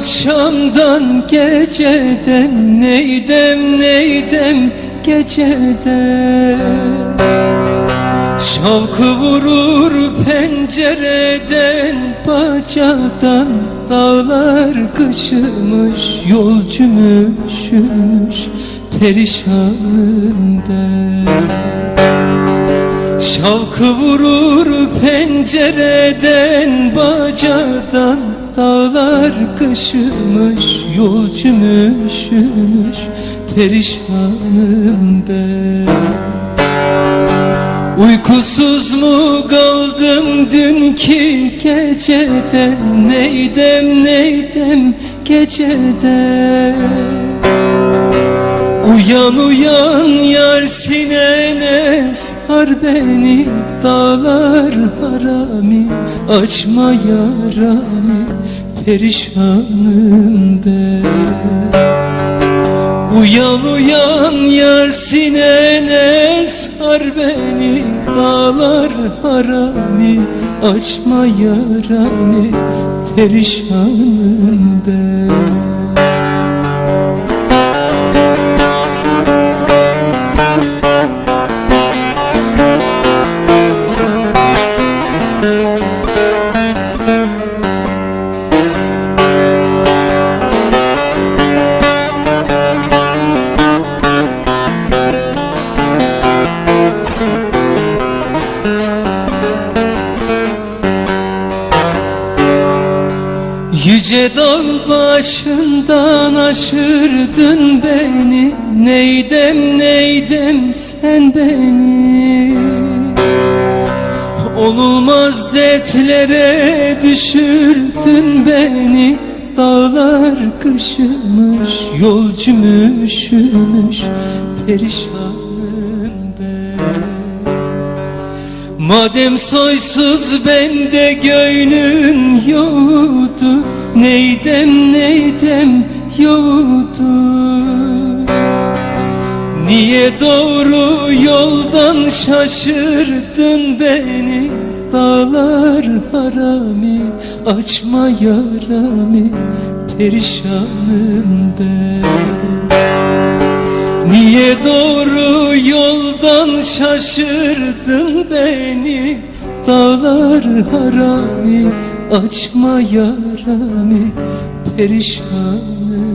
akşamdan geceden Neydem neydem gecede Şavkı vurur pencereden Bacadan dağlar kışımış Yolcum üşümüş perişanım ben Şavkı vurur pencereden Bacadan dağlar kışımış Yolcum üşümüş perişanım ben. Uykusuz mu kaldım dünkü gecede Neydem neydem gecede Uyan uyan yar sinene sar beni Dağlar harami açma yaramı Perişanım ben Uyan uyan yar sinene sar beni Dağlar harami açma yaramı Perişanım ben Yüce dağ başından aşırdın beni. Neydem neydem sen beni? Olmaz dertlere düşürdün beni. Dağlar kışımış, yolcum üşümüş Perişanım ben. Madem soysuz bende göğnün yoktu Neydem neydem yoktu? Niye doğru yoldan şaşırdın beni? Dağlar harami açma yaramı Perişanım ben. Niye doğru yoldan şaşırdın beni Dağlar harami açma yaramı Perişanım